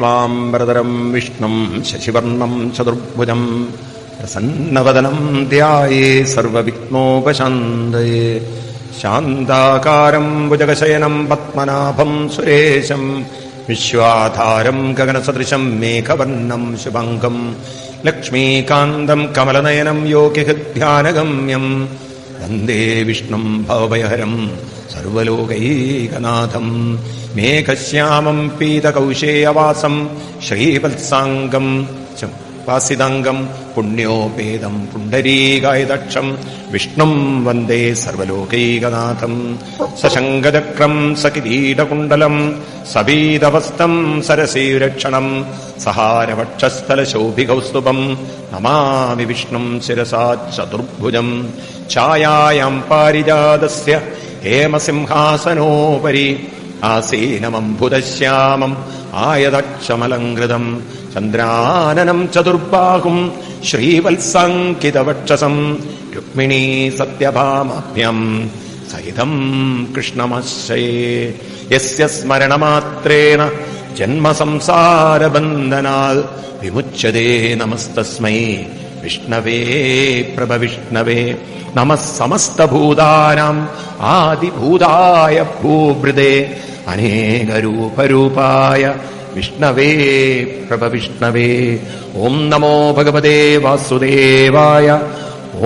ശുക്ലാംബരതരം വിഷ്ണും ശശിവർണം ചതുർഭുജം പ്രസന്നവദനം ധ്യായേ സർവവിഘ്നോപശാന്തയേ ശാന്താകാരം ഭുജഗശയനം പത്മനാഭം സുരേശം വിശ്വാധാരം ഗഗനസദൃശം മേഘവർണം ശുഭംഗം ലക്ഷ്മീകാന്തം കമലനയനം യോഗിഹൃധ്യാനഗമ്യം वन्दे विष्णुम् भवभयहरम् सर्वलोकैकनाथम् मेघश्यामम् पीतकौशेयवासम् श्रीवत्साङ्गम् ച വാസിതാംഗം പുണ്യോപേതം പുണ്ടരീകായദക്ഷം വിഷ്ണും വന്ദേ സർവലോകൈകനാഥം. സശങ്കചക്രം സകിരീടകുണ്ടലം സബീതവസ്തം സരസീരക്ഷണം. സഹാരവക്ഷസ്ഥലശോഭികൗസ്തുഭം. നമാമി വിഷ്ണും ശിരസാ ചതുർഭുജം. ഛായായാം പാരിജാതസ്യ ഹേമസിംഹാസനോപരി. आसीनमम्बुदश्यामम् आयदक्षमलङ्कृतम् चन्द्राननम् चतुर्बाहुम् श्रीवत्साङ्कितवक्षसम् रुक्मिणी सत्यभामाभ्यम् सहितम् कृष्णमश्चये यस्य स्मरणमात्रेण जन्मसंसारबन्धनात् विमुच्यते नमस्तस्मै വിഷ്ണവേ പ്രഭവിഷ്ണവേ നമ സമസ്തഭൂതാനാം ആദിഭൂതായ ഭൂഭൃതേ അനേകരൂപരൂപായ വിഷ്ണവേ പ്രഭവിഷ്ണവേ. ഓം നമോ ഭഗവതേ വാസുദേവായ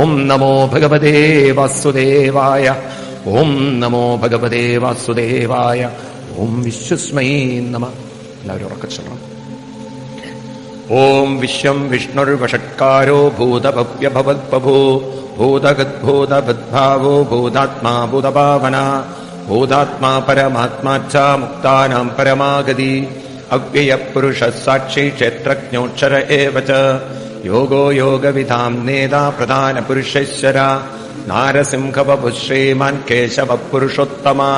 ഓം നമോ ഭഗവതേ വാസുദേവായ ഓം നമോ ഭഗവതേ വാസുദേവായ ഓം വിശ്വസ്മൈ നമ. എല്ലാവരും ഉറക്കച്ചൊല്ലണം ॐ विश्वम् विष्णुर्वषट्कारो भूतभव्यभवद्बभू भूतगद्भूतभद्भावो भूतात्मा भूतभावना भूतात्मा परमात्मा च मुक्तानाम् परमागति अव्ययपुरुषः साक्षी क्षेत्रज्ञोक्षर एव च योगो योगविधाम् नेदा प्रधानपुरुषेश्वरा नारसिंहवपुः श्रीमान् केशवः पुरुषोत्तमा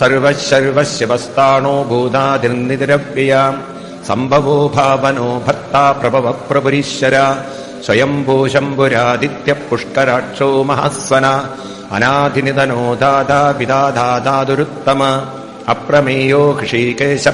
सर्वः वस्ताणो भूतादिर्निरव्ययाम् सम्भवो भावनो भर्ता प्रभवप्रभुरीश्वर स्वयम्भू शम्बुरादित्यः पुष्कराक्षो महास्वन अनाधिनिधनो दादापिदादादुरुत्तम अप्रमेयो घृषी केश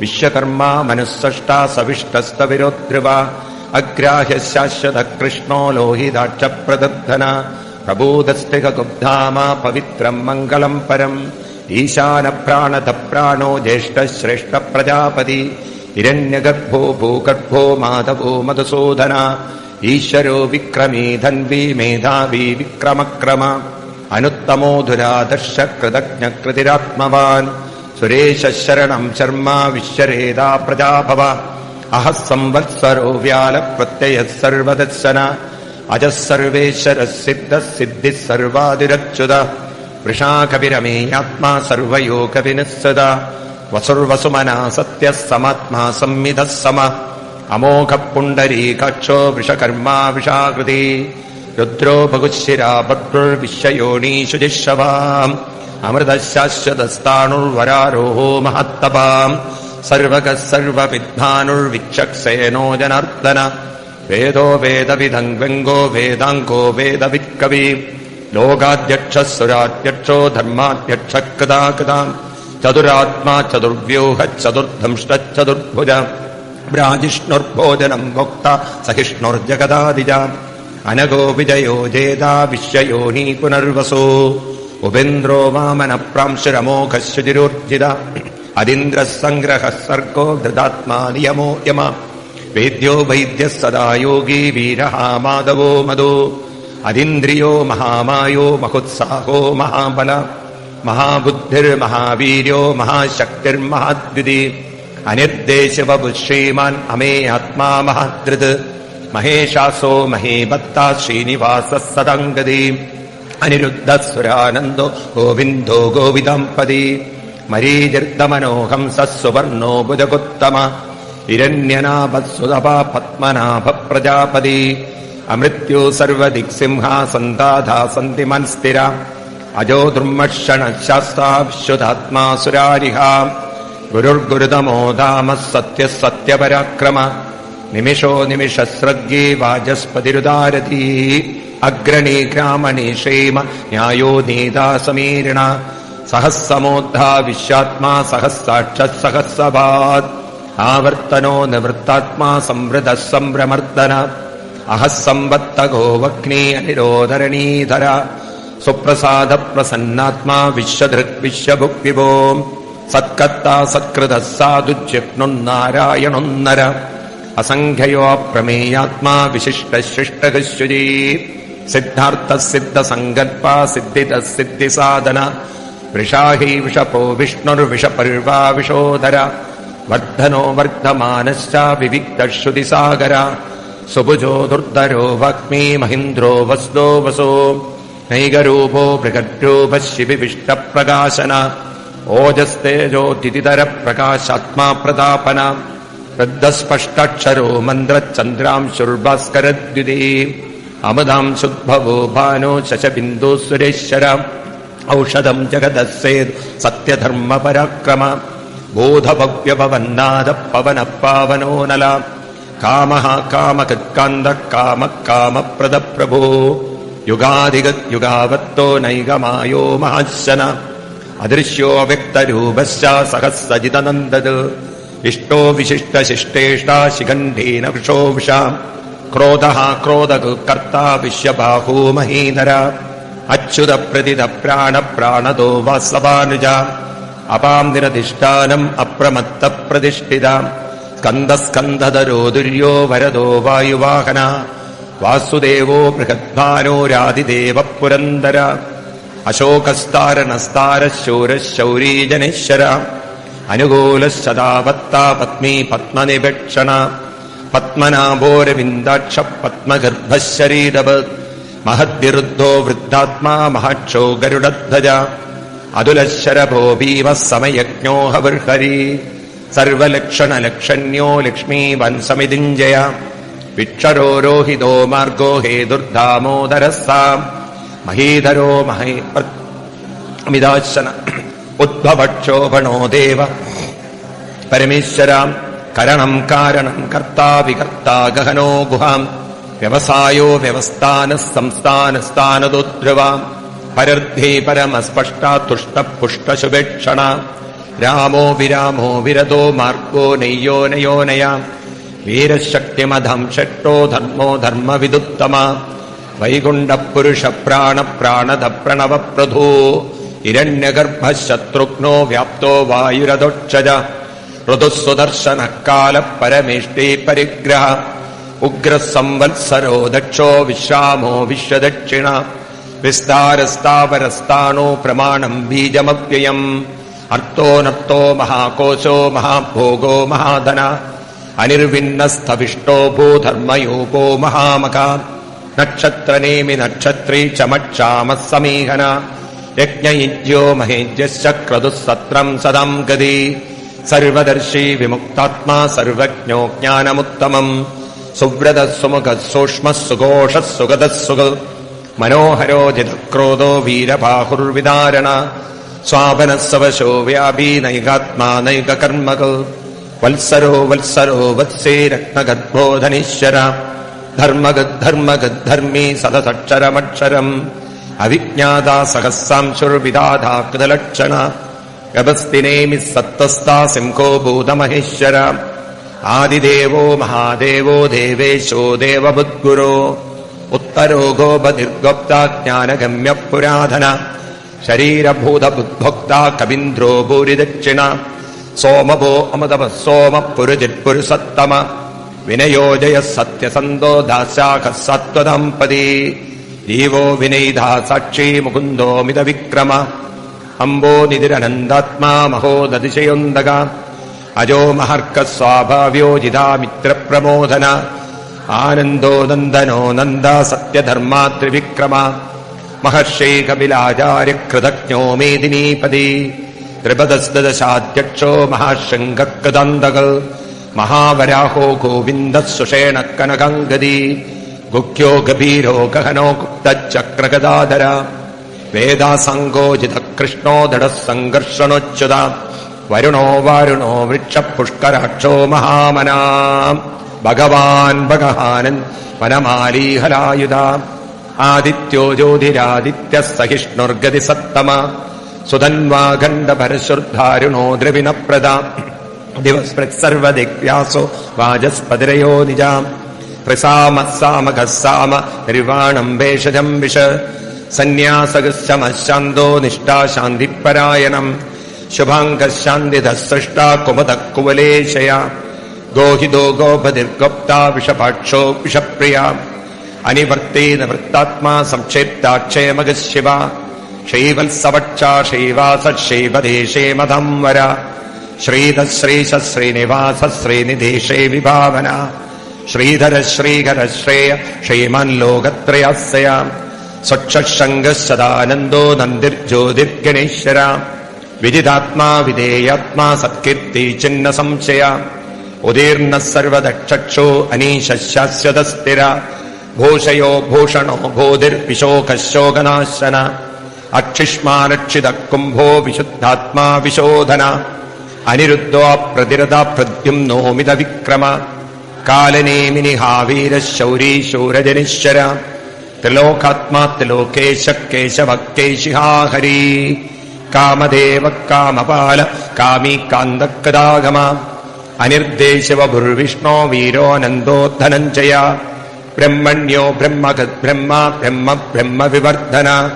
विश्वकर्मा मनुःसष्टा सविष्टस्तविरोद्रिव अग्राह्यः शाश्वतः कृष्णो लोहिदाक्षप्रदग्धन। प्रबोधस्तिकगुब्धामा पवित्रम् मङ्गलम् परम्। ईशानप्राणतप्राणो ज्येष्ठश्रेष्ठप्रजापति हिरण्यगर्भो भूगर्भो माधवो मधुसोधन ईश्वरो विक्रमी धन्वी मेधावी विक्रमक्रम अनुत्तमो अनुत्तमोऽधुरादर्श्यकृतज्ञकृतिरात्मवान् सुरेशः शरणम् शर्मा विश्वरेदा प्रजाभव अहः संवत्सरो व्यालप्रत्ययः सर्वदर्शन अजः सर्वेश्वरः सिद्धः सिद्धिः सर्वादिरच्युत। वृषा वृषाकविरमीयात्मा सर्वयो कविनः सदा। वसुर्वसुमना सत्यः समात्मा संवितः सम। अमोघः पुण्डरी काक्षो वृषकर्मा विषाकृति। रुद्रो बगुशिरा भद्रुर्विश्ययोणीषुजिश्रवाम् अमृतशाश्वतस्ताणुर्वरारोहो महत्तपाम् सर्वकः सर्वविद्भानुर्विक्षक्सेनो जनार्दन। वेदो वेदविधङ्गो वेदाङ्गो वेदवित्कवि। लोकाध्यक्षः सुराध्यक्षो धर्माध्यक्षः कदा कदा। चतुरात्मा चतुर्व्यूहच्चतुर्धंष्ट चतुर्भुज प्राजिष्णुर्भोजनम् भोक्ता सहिष्णुर्जगदा अनगो विजयो जेदा विश्वयोनी पुनर्वसो। उपेन्द्रो वामनप्रांशुरमोघिरोर्जिद अदिन्द्रः सङ्ग्रहः सर्गो धृतात्मा नियमो यम। वेद्यो वैद्यः सदा योगी वीरः माधवो मदो अदिन्द्रियो महामायो महोत्साहो महाबल महाबुद्धिर्महावीर्यो महाशक्तिर्महाद्विति अनिर्देशवभु श्रीमान् अमे आत्मा महादृत् महेशासो महेभत्ता श्रीनिवासः सदङ्गदी अनिरुद्ध सुरानन्दो गोविन्दो गोविदम्पदी मरीदिर्दमनोहंसः सुवर्णो बुधगुत्तम हिरण्यनाभुधपा पद्मनाभप्रजापदी अमृत्यो सर्वदिक्सिंहा सन्दा सन्ति मन्स्थिरा। अजो दुर्मक्षणशास्ताभ्युधात्मा सुरारिहा। गुरुर्गुरुदमो धामः सत्यः सत्यपराक्रम। निमिषो निमिषस्रज्ञे वाचस्पतिरुदारथी। अग्रणी ग्रामणि क्षेम न्यायो नेता समीरिणा। सहस्रमोद्धा विश्वात्मा सहसाक्षत्सहस्रभात् आवर्तनो निवृत्तात्मा संवृतः संप्रमर्दन अहः सम्बत्त गोवक्नी अनिरोधरणीधर। सुप्रसादप्रसन्नात्मा विश्वधृत् विश्वभुक्तिवो सत्कर्ता सत्कृतः साधुज्यप्नुन्नारायणोन्नर। असङ्ख्ययोऽप्रमेयात्मा असङ्ख्ययो प्रमेयात्मा सिद्धार्थः सिद्धसङ्गर्पा सिद्धितः सिद्धिसाधन। वृषाही विषपो विष्णुर्विषपर्वा विषोदर वर्धनो वर्धमानश्च विविक्तश्रुतिसागर। सुभुजो दुर्धरो वाग्मी महीन्द्रो वस्तो वसो। नैकरूपो प्रगद्रूपशिविष्टप्रकाशन ओजस्तेजो दितितरप्रकाशात्मा प्रतापन। वृद्धस्पष्टाक्षरो मन्त्रचन्द्राम् शुर्भास्करद्विती अमुदाम् सुद्भवो भानो शशबिन्दुसुरेश्वर औषधम् जगदः सेत् सत्यधर्मपराक्रम। बोधभव्य पवनः पावनो नला। कामः कामक कान्दः कामः कामप्रद प्रभो युगावत्तो नैगमायो महाशन अदृश्यो व्यक्तरूपश्च सहसजितनन्दद् इष्टो विशिष्टशिष्टेष्टा शिखण्डेन विषो विषाम् क्रोधः क्रोधत् कर्ता विश्य बाहू महीधरा अच्युत अपाम् निरधिष्ठानम् अप्रमत्तप्रतिष्ठिता। സ്കന്ദസ്കന്ധധരോ ദുര്യോ വരദോ വായുവാഹന. വാസുദേവോ ബൃഹദ്ഭാനോ രാതിദേവ പുരന്ദര അശോകസ്താരണസ്താര ശൂരശൗരീജനേശ്വര അനുകൂല സദാവത്ത പത്മീ പത്മനിപക്ഷണ പത്മനാഭോരവിന്ദാക്ഷ പത്മഗർഭശരീരവ് മഹദ്വിരുദ്ധോ വൃദ്ധാത്മാ മഹാക്ഷോ ഗരുഡധ്വജ അതുലശരഭോ ഭീമസമയജ്ഞോഹവർഹരീ സമയജ്ഞോ ഹവിർഹരി സർവലക്ഷണലക്ഷണ്യോ ലക്ഷ്മീ വൻസമിതിഞ്ജയ വിക്ഷരോരോഹിതോ മാർഗോ ഹേതുർധാമോദരസാം മഹീധരോ മഹേ മിതാശന ഉദ്ഭവക്ഷോഭണോ ദേവ. പരമേശ്വരാം കരണം കാരണം കർത്താ വികർത്താ ഗഹനോ ഗുഹാം. വ്യവസായോ വ്യവസ്ഥാന സംസ്ഥാന സ്ഥാനദുദ്ധ്രുവാം പരർദ്ധേ പരമസ്പഷ്ട തുഷ്ട പുഷ്ട ശുഭേക്ഷണ रामो विरामो विरतो मार्गो नैयो नयोनय वीरः शक्तिमधम् षट्टो धर्मो धर्मविदुत्तम। वैगुण्डपुरुषप्राणप्राणधप्रणवप्रधो हिरण्यगर्भः शत्रुघ्नो व्याप्तो वायुरदोक्षज ऋतुः सुदर्शनः कालः परमेष्टे परिग्रह। उग्रः संवत्सरो दक्षो विश्रामो विश्वदक्षिणा। विस्तारस्तावरस्तानो प्रमाणम् बीजमव्ययम्। अर्थो नर्तो महाकोशो महाभोगो महाधन अनिर्विन्नस्थविष्टो भूधर्मयोगो महामघा नक्षत्रनेमि नक्षत्री चमक्षामः समीहन क्रतुः सत्रम् सदाम् गति सर्वदर्शी विमुक्तात्मा सर्वज्ञो ज्ञानमुत्तमम् सुव्रतः सुमुखः सूक्ष्मः सुघोषः सुगतः सुग मनोहरो जितक्रोधो वीरबाहुर्विदारण स्वापनःसवशो व्याभीनैकात्मा नैककर्मक वत्सरो वत्सरो वत्से रत्नगद्बोधनीश्वर धर्मगद्धर्मगद्धर्मी सदसक्षरमक्षरम् अविज्ञाता सहस्रांशुर्विदाधा कृतलक्षण। गतिनेमिः सत्तस्ता सिंहो भूतमहेश्वर। आदिदेवो महादेवो देवेशो देवबुद्गुरो उत्तरो गोपधिर्गोप्ताज्ञानगम्य पुराधन శరీరభూత బుద్భోక్త కవీంద్రో భూరిదక్షిణ. సోమభో అమదమ సోమ పురుజిపురు సత్తమ వినయోజయ సత్యసందో దాశాఖ సత్వదంపది దేవో వినైధా సాక్షి ముకుందో మిద విక్రమ అంబో నిధిరనందాత్మా మహోదతిశయోందగ. అజో మహర్క స్వాభావ్యో జిదా మిత్ర ప్రమోదన ఆనందో నందనో నంద సత్యధర్మా త్రివిక్రమ മഹർഷൈ കപിലാചാര്യ കൃതജ്ഞോ മേദിനീപതി. ത്രിപദസ്തദശാധ്യക്ഷോ മഹാശൃംഗകൃതന്തകൾ മഹാവരാഹോ ഗോവിന്ദ സുഷേണ കനകങ്കതി ഗുഖ്യോ ഗഭീരോ ഗഹനോ ഗുപ്തചക്രഗദാധര. വേദാസങ്കോചിത കൃഷ്ണോ ദട സംഘർഷണോച്യുത വരുണോ വാരുണോ വൃക്ഷപുഷ്കരാക്ഷോ മഹാമനാ. ഭഗവാൻ ഭഗവാനൻ വനമാലീഹലായുധ ആദിത്യോ ജ്യോതിരാദിത്യ സഹിഷ്ണുർഗതി സത്തമ സുതന്വാഖണ്ഡപരശുദ്ധാരുണോ ദ്രവിണപ്രദ. ദിവസ്പൃക്സർവദിഗ്വ്യാസോ വാചസ്പതിരയോ നിജാം. പ്രസാമസാമഘസാമ നിർവാണം വേഷജം വിഷ. സന്യാസകശമശാന്തോ നിഷ്ഠാശാന്തിപരായണം ശുഭാംഗശാന്തിധസൃഷ്ടാ കുമത കുവലേശയ ഗോഹിതോ ഗോപതിർഗോപ്താ വിഷപാക്ഷോ വിഷപ്രിയ. അനിവർത്തേ വൃത്താത്മാ സംക്ഷേപ്താക്ഷേമക ശിവ ശൈവാസ ശൈവദേശേ മതം വര. ശ്രീധശ്രീശ ശ്രീനിവാസ ശ്രീനിധേശേ വിഭാവന. ശ്രീധര ശ്രീകര ശ്രേയ ശ്രീമാൻ ലോകത്രയസ്യ സ്വക്ഷശങ്കശതാനന്ദോ നന്ദിർജ്യോതിർഗണേശ്വര. വിജിതാത്മാ വിധേയാത്മാ സത്കീർത്തി ചിഹ്ന സംശയ. ഉദീർണ സർവദക്ഷക്ഷോ അനീശാശ്വത സ്ഥിര ഭൂഷയോ ഭൂഷണോ ഭൂതിർവിശോകശോകനാശന അക്ഷിഷ്മാരക്ഷിത കുംഭോ വിശുദ്ധാത്മാ വിശോധന അനിരുദ്ധോ പ്രതിരത പ്രദ്യുംനോമിത വിക്രമ കാലനേമിനി ഹാവീര ശൗരീ ശൂരജനിശ്വര ത്രിലോകാത്മാ ത്രിലോകേശ കേശവക്കേശിഹാഹരി കാമദേവ കാമപാല കാമി കാന്തക്കദാഗമ അനിർദ്ദേശവ ഭുർവിഷ്ണോ വീരോനന്ദോ ധനഞ്ജയ ബ്രഹ്മണ്യോ ബ്രഹ്മഗത് ബ്രഹ്മ ബ്രഹ്മ ബ്രഹ്മ വിവർധന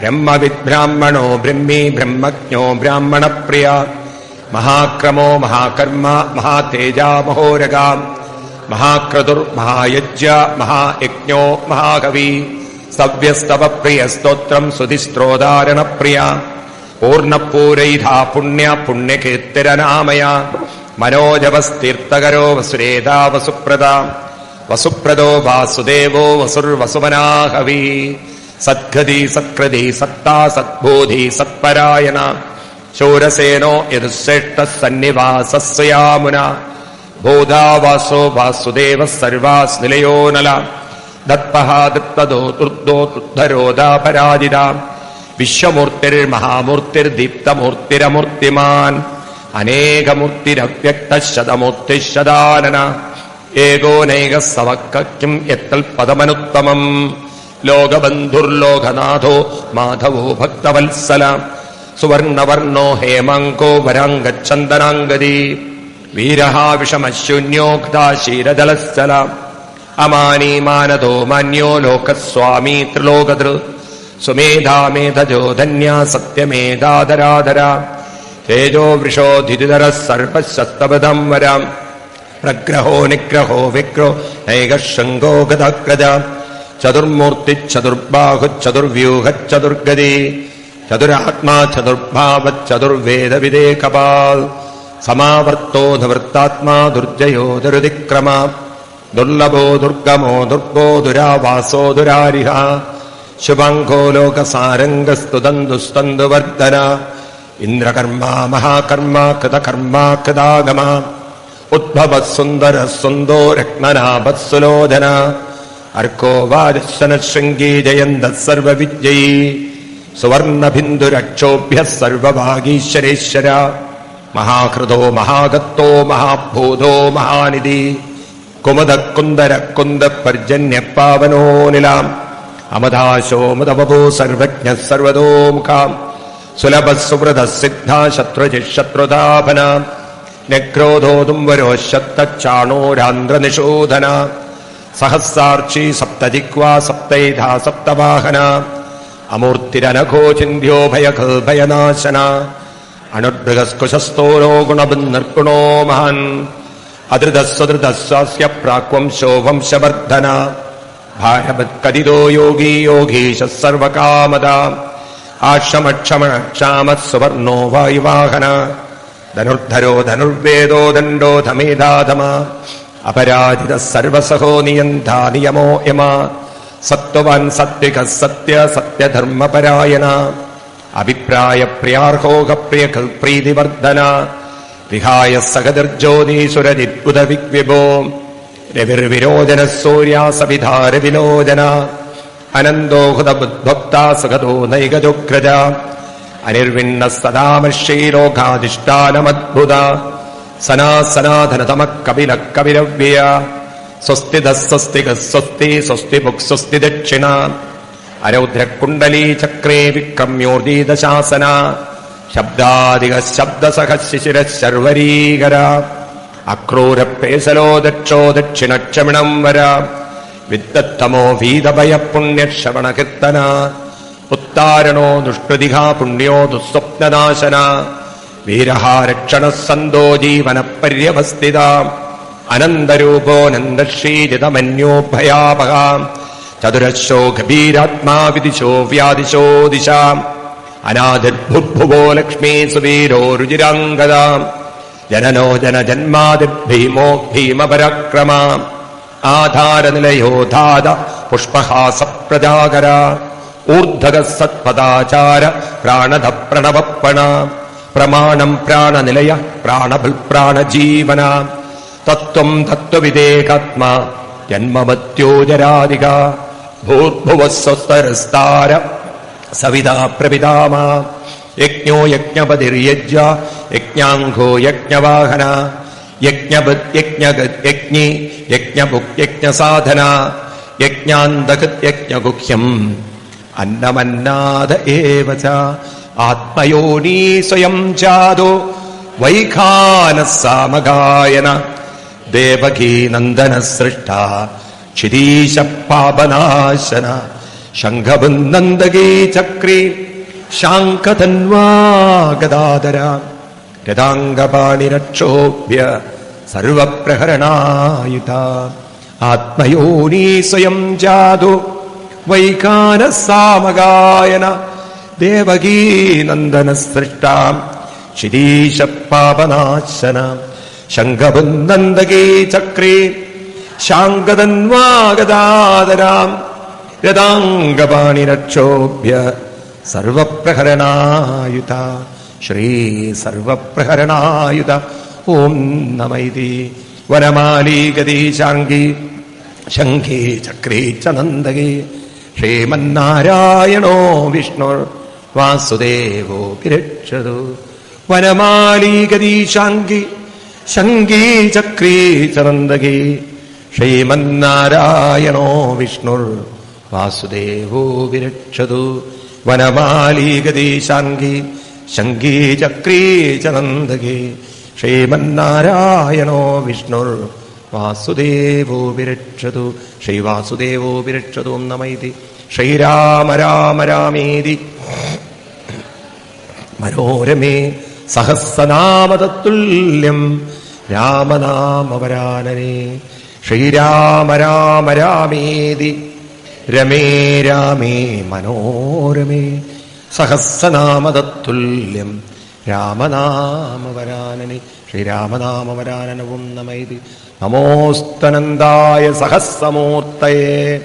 ബ്രഹ്മവിദ്ബ്രാഹ്മണോ ബ്രഹ്മി ബ്രഹ്മജ്ഞോ ബ്രാഹ്മണപ്രിയ. മഹാക്രമോ മഹാകർമ്മ മഹാതേജ മഹോരഗാം. മഹാക്രതുർ മഹായജ്ഞ മഹായജ്ഞോ മഹാകവി. സവ്യസ്തവ പ്രിയ സ്തോത്രം സുതിസ്ത്രോദാരണപ്രിയ പൂർണപൂരൈധാ പുണ്യ പുണ്യകീർത്തിരനാമയ. മനോജവസ്തീർത്ഥകരോ വസുരേതാ വസുപ്രദ വാസുദേവോ വസുർവസുമനാഹവി. സദ്ഗതി സത്കൃതി സത്താ സദ്ബോധി സത്പരായണ. ശൂരസേനോ യതുശ്രേഷ്ഠ സന്നിവാസസ്വയാമുന ബോധാവാസോ വാസുദേവ സർവാസ്നിലയോ നല. ദത്പഹ ദത്തദോ ദുർദോ ദുദ്ധരോധാപരാജിത വിശ്വമൂർത്തിർ മഹാമൂർത്തിർ ദീപ്തമൂർത്തിരമൂർത്തിമാൻ. അനേകമൂർത്തിരവ്യക്ത ഏകോനൈക സവക്കും എത്തൽ പദമനുത്തമം. ലോകബന്ധുർലോകനാഥോ മാധവോ ഭക്തവത്സല. സുവർണവർണോ ഹേമാങ്കോ വരാങ്കന്ദനാഗതി വീരഹാ അമാനീമാനതോ മാന്യോ ലോകസ്വാമി ത്രിലോകതൃ. സുമേധാമേധജോ ധന്യ സത്യമേധാധരാധര തേജോ വൃഷോധിതര സർവശസ്തപദം വരാം. പ്രഗ്രഹോ നിഗ്രഹോ വിഗ്രോ നൈകശൃംഗോ ഗതാഗ്രജ ചതുർമൂർത്തി ചതുർബാഹു ചതുർവ്യൂഹ ചതുർഗതി ചതുരാത്മാ ചതുർഭാവ ചതുർവേദ വിദേകപാൽ സമാവർത്തോ നിവൃത്താത്മാ ദുർജയോ ദുരുതിക്രമ ദുർലഭോ ദുർഗമോ ദുർഗോ ദുരാവാസോ ദുരാരിഹ ശുഭംഗോ ലോകസാരംഗസ്തുതന്തുസ്തന്തുവർദ്ധന ഇന്ദ്രകർമ്മ മഹാകർമ്മ കൃതകർമ്മ കൃതാഗമ ഉദ്ഭവ സുന്ദര സുന്ദോ രത്നനാഭസുലോധന അർക്കോ വാരശന ശൃംഗീ ജയന്ത സർവവിദ്യൈ സുവർണബിന്ദുരക്ഷോഭ്യ സർവഭാഗീശ്വരേശ്വര മഹാകൃതോ മഹാഗത്തോ മഹാഭൂതോ മഹാനിധി. കുമുദക്കുന്ദര കുന്ദ പർജന്യപ്പാവനോ നിലാം. അമദാശോ മുദവഭൂ സർവജ്ഞ സർവതോമുഖാം സുലഭ സുഹൃത സിദ്ധ ശത്രുജിശത്രുതാപന നക്രോധോതുംവരോ ശത്തച്ചാണോരാന്ധ്രനിഷോധന സഹസ്രാർച്ചി സപ്തജിക്വാ സപ്തൈധാ സപ്തവാഹന. അമൂർത്തിരനഘോ ചിന്ധ്യോ ഭയഭയനാശന അണുഭൃഗസ്കുശസ്തോരോ ഗുണബുന്നർഗുണോ മഹാൻ. അധൃതസ്വധൃതസ്വാസ്യ പ്രാക്വം ശോഭംശവർദ്ധന ഭാരവത്കതിതോ യോഗീ യോഗീശ സർവകാമത. ആക്ഷമക്ഷമക്ഷാമസ്വർണോ വായുവാഹന. ധനുർധരോ ധനുർവേദോ ദണ്ഡോ ധമേധാധമ. അപരാജിത സർവസഹോ നിയന്താ നിയമോ യമ. സത്വവാൻ സത്വിക സത്യ സത്യധർമ്മപരായണ. അഭിപ്രായ പ്രിയാർഹോക പ്രിയ പ്രീതിവർദ്ധന. വിഹായ സഹദർജ്യോതിസുരജിദ്ബുധ വിഗ്വിഭോ രവിർവിരോചന സൂര്യാസവിധാരവിലോചന അനന്തോ ഹുതബുദ്ഭക്താ സുഖതോ നൈകജോഗ്രജ. അനിർവിണ്ണ സദാമർഷൈലോകാധിഷ്ഠാനമദ്ഭുത സനാസനാധനതമ കപില കപിലവ്യയ സ്വസ്തി സ്വസ്തിക സ്വസ്തി സ്വസ്തി ഭുക് സ്വസ്തി ദക്ഷിണ അരൗദ്രകുണ്ടലീ ചക്രേ വിക്രമ്യോർജീതശാസന ശബ്ദാധിക ശബ്ദസഹ ശിശിര ശർവരീകര അക്രൂരപ്പേസലോ ദക്ഷോ ദക്ഷിണക്ഷമിണം വര വിദ്വത്തമോ ഭീതഭയ പുണ്യശ്രവണ കീർത്തന ഉത്താരണോ ദുഷ്കൃതിഹ പുണ്യോ ദുസ്വപ്നനാശന. വീരഹാരക്ഷണ സന്തോ ജീവന പര്യവസ്ഥിത അനന്തരൂപോനന്ദശ്രീജിതമന്യോ ഭയാപക ചതുരശോ ഗഭീരാത്മാ വിദിശോ വ്യാദിശോ ദിശാം. അനാദിർഭുഭുവോ ലക്ഷ്മീ സുവീരോ രുചിരാംഗത. ജനനോ ജനജന്മാദിർഭീമോ ഭീമപരാക്രമ. ആധാരനിലയോധാത പുഷ്പഹാസ പ്രജാകര ഊർധക സത്പദാചാര പ്രാണധ പ്രണവപ്പണ പ്രമാണം പ്രാണനിലയ പ്രാണഭൽ പ്രാണജീവന തത്വം തത്വവിദേകാത്മാ ജന്മമത്യോജരാധിക. ഭൂർഭുവസ്വസ്തരസ്താര. സവിതാ പ്രപിതാമ യജ്ഞോ യജ്ഞപതിർയജ്ഞ യജ്ഞാംഘോ യജ്ഞവാഹന. യജ്ഞപത് യജ്ഞഗത് യജ്ഞി. അന്നമന്നാദ ഏവച. ആത്മയോനീ സ്വയം ജാതോ. വൈഖാനസാമഗായന. ദേവകീ നന്ദന സൃഷ്ട ക്ഷിതീശ പാപനാശന ശംഖബുന്നന്ദകീ ചക്രീ ശാങ്കതന്വാ രഥാംഗപാണിരക്ഷോഭ്യ. സർവപ്രഹരണായുത ആത്മയോനീ സ്വയം ജാതു. വൈകാനസാമഗായന ദേവകീനന്ദന സൃഷ്ടാം ശിരീശ പാപനാശന ശംഖബുന്നന്ദകീ ചക്രീ രഥാംഗപാണി രക്ഷോഭ്യ സർവപ്രഹരണായുധ ശ്രീ സർവപ്രഹരണായുധ ഓം നമൈതി വനമാലീ ശാങ്കി ശംഖേ ചക്രേ ച നന്ദകേ ശ്രീമന്നാരായണോ വിഷ്ണു വാസുദേവോ വിരക്ഷതു. വനമാലീ ശങ്കീ ചക്രീ ചന്ദകി ശ്രീമന്നാരായണോ വിഷ്ണുർ വാസുദേവോ വിരക്ഷതു. വനമാലീ ശങ്കീ ചക്രീ ചന്ദകി ശ്രീമന്നാരായണോ വിഷ്ണുർ വാസുദേവോ വിരക്ഷതു. നമൈതി ശ്രീരാമ രാമ രാമേതി. മനോരമേ സഹസ്രനാമതത്തുല്യം രാമനാമവരാനനെ. ശ്രീരാമ രാമ രാമേതി. രമേ രാമേ മനോരമേ സഹസ്രനാമതത്തുല്യം രാമനാമവരാനനെ. ശ്രീരാമനാമവരാനനവും നമൈതി നമോസ്തനന്ദായ സഹസ്രമൂർത്തയെ.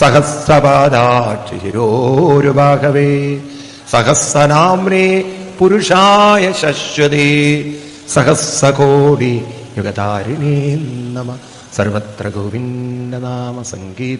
സഹസ്രപാദാക്ഷിരോരുഭാഗവേ സഹസ്രനാമ്നേ പുരുഷായ ശശ്വതേ. സഹസ്രകോടി യുഗതാരിണീ നമ. സർവത്ര ഗോവിന്ദനാമ സംഗീത